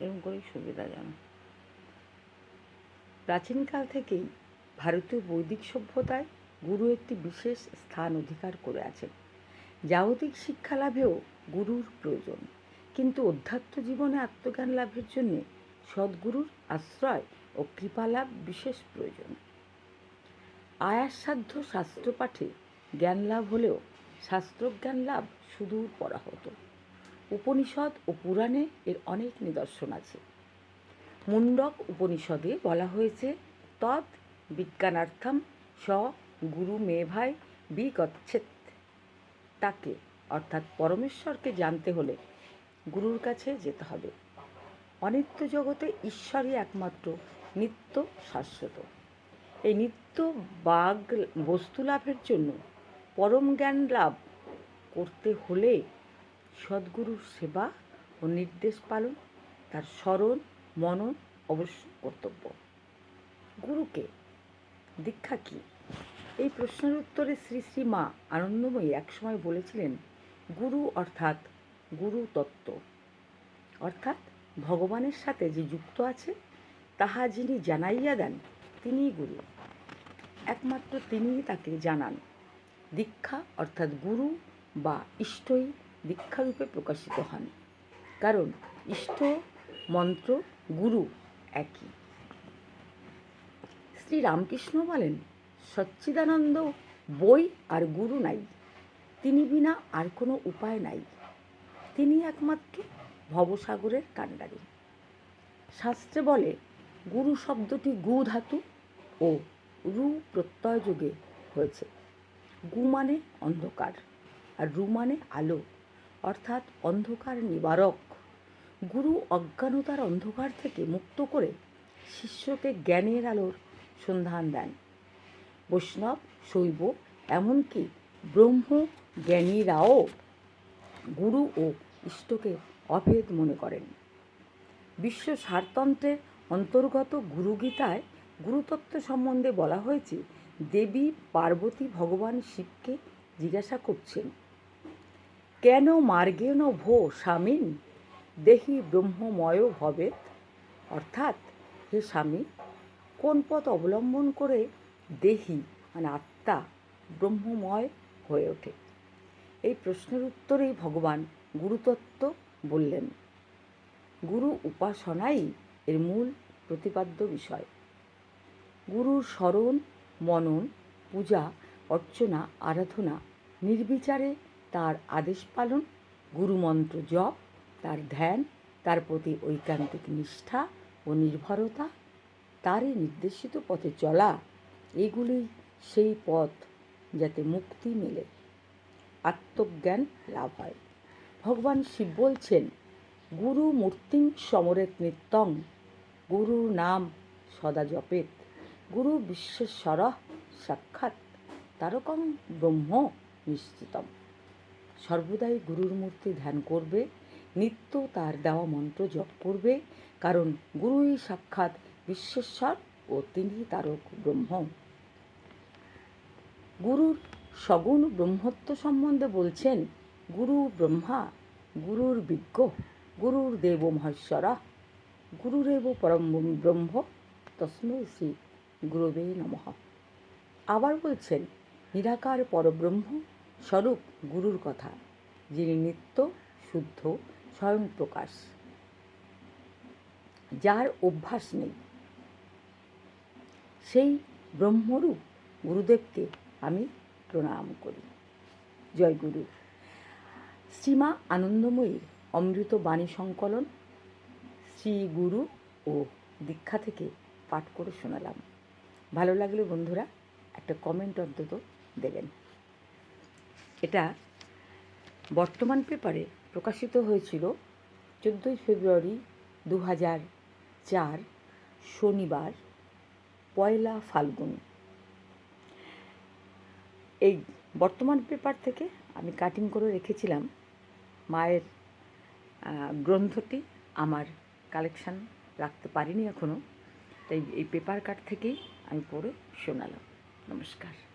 এরকম করেই সুবিধা জানো। প্রাচীনকাল থেকেই ভারতীয় বৈদিক সভ্যতায় গুরু একটি বিশেষ স্থান অধিকার করে আছেন জাগতিক শিক্ষা লাভেও গুরুর প্রয়োজন। কিন্তু অধ্যাত্ম জীবনে আত্মজ্ঞান লাভের জন্য সদ্গুরুর আশ্রয় ও কৃপালাভ বিশেষ প্রয়োজন। আয়াসসাধ্য শাস্ত্রপাঠে জ্ঞান লাভ হলেও শাস্ত্রজ্ঞান লাভ সুদূর পড়া হতো উপনিষদ ও পুরাণে এর অনেক নিদর্শন আছে। মুন্ডক উপনিষদে বলা হয়েছে, তৎ বিজ্ঞানার্থম স গুরু মেভাই বিগচ্ছেত। তাকে, অর্থাৎ পরমেশ্বরকে জানতে হলে গুরুর কাছে যেতে হবে। অনিত্য জগতে ঈশ্বরই একমাত্র নিত্য শাশ্বত। এই নিত্য বাগ, বস্তু লাভের জন্য পরম জ্ঞান লাভ করতে হলে সদ্গুরুর সেবা ও নির্দেশ পালন, তার স্মরণ, মনন অবশ্য কর্তব্য। গুরুকে দীক্ষা কী? এই প্রশ্নের উত্তরে শ্রী শ্রী মা আনন্দময়ী একসময় বলেছিলেন, গুরু অর্থাৎ গুরু তত্ত্ব। অর্থাৎ ভগবানের সাথে যে যুক্ত আছে, তাহা যিনি জানাইয়া দেন, তিনিই গুরু। একমাত্র তিনিই তাকে জানান। দীক্ষা অর্থাৎ গুরু বা ইষ্টই দীক্ষারূপে প্রকাশিত হন। কারণ ইষ্ট, মন্ত্র, গুরু একই। শ্রী রামকৃষ্ণ বলেন, সচ্চিদানন্দ বই আর গুরু নাই। তিনি বিনা আর কোনো উপায় নাই। তিনি একমাত্র ভবসাগরের কাণ্ডারি। শাস্ত্রে বলে, গুরু শব্দটি গু ধাতু ও রু প্রত্যয় যুগে হয়েছে। গু মানে অন্ধকার আর রু মানে আলো। অর্থাৎ অন্ধকার নিবারক। গুরু অজ্ঞানতার অন্ধকার থেকে মুক্ত করে শিষ্যকে জ্ঞানের আলোর সন্ধান দেন। বৈষ্ণব, শৈব, এমনকি ব্রহ্ম জ্ঞানীরাও গুরু ও ইষ্টকে অভেদ মনে করেন। বিশ্ব সারতন্ত্রের অন্তর্গত গুরুগীতায় গুরুতত্ত্ব সম্বন্ধে বলা হয়েছে, দেবী, পার্বতী ভগবান শিবকে জিজ্ঞাসা করছেন কেন মার্গেন ভো স্বামীন? দেহি ব্রহ্মময় ভবেত। অর্থাৎ হে স্বামী, কোন পথ অবলম্বন করে দেহি মানে আত্মা ব্রহ্মময় হয়ে ওঠে? এই প্রশ্নের উত্তরেই ভগবান গুরুতত্ত্ব বললেন। গুরু উপাসনাই এর মূল প্রতিপাদ্য বিষয়। গুরুর স্মরণ, মনন, পূজা, অর্চনা, আরাধনা, নির্বিচারে তার আদেশ পালন, গুরুমন্ত্র জপ, তার ধ্যান, তার প্রতি ঐকান্তিক নিষ্ঠা ও নির্ভরতা, তারই নির্দেশিত পথে চলা এগুলি সেই পথ যাতে মুক্তি মেলে, আত্মজ্ঞান লাভ হয়। ভগবান শিব বলছেন, গুরু মূর্তিং সমরেত নিত্যং গুরুর নাম সদা জপেত, গুরু বিশ্বেশ্বর সাক্ষাৎ, তারকং ব্রহ্ম নিশ্চিতম। সর্বদাই গুরুর মূর্তি ধ্যান করবে, নিত্য তার দেওয়া মন্ত্র জপ করবে, কারণ গুরুই সাক্ষাৎ বিশ্বেশ্বর ও তিনি তারক ব্রহ্ম। গুরুর সগুণ ব্রহ্মত্ব সম্বন্ধে বলছেন, গুরু ব্রহ্মা, গুরুর বিজ্ঞ, গুরুর দেব মহেশ্বরা, গুরুরেব পরম ব্রহ্ম, তস্মৈ শ্রী গুরুবে নমঃ। আবার বলছেন, নিরাকার পরব্রহ্ম স্বরূপ গুরুর কথা, যিনি নিত্য, শুদ্ধ, স্বয়ং প্রকাশ। যার অভ্যাস নেই, সেই ব্রহ্মরূপ গুরুদেবকে আমি প্রণাম করি। জয় গুরু। শ্রীমা আনন্দময়ীর অমৃত বাণী সংকলন শ্রী গুরু ও দীক্ষা থেকে পাঠ করে শোনালাম। ভালো লাগলে বন্ধুরা একটা কমেন্ট অন্তত দেবেন। এটা বর্তমান পেপারে প্রকাশিত হয়েছিল চোদ্দোই ফেব্রুয়ারি দু হাজার চার, শনিবার, পয়লা ফাল্গুন। এই বর্তমান পেপার থেকে আমি কাটিং করে রেখেছিলাম মায়ের গ্রন্থটি। আমার কালেকশান রাখতে পারিনি এখনও তাই এই পেপার কাট থেকেই আমি পড়ে শোনালাম। নমস্কার।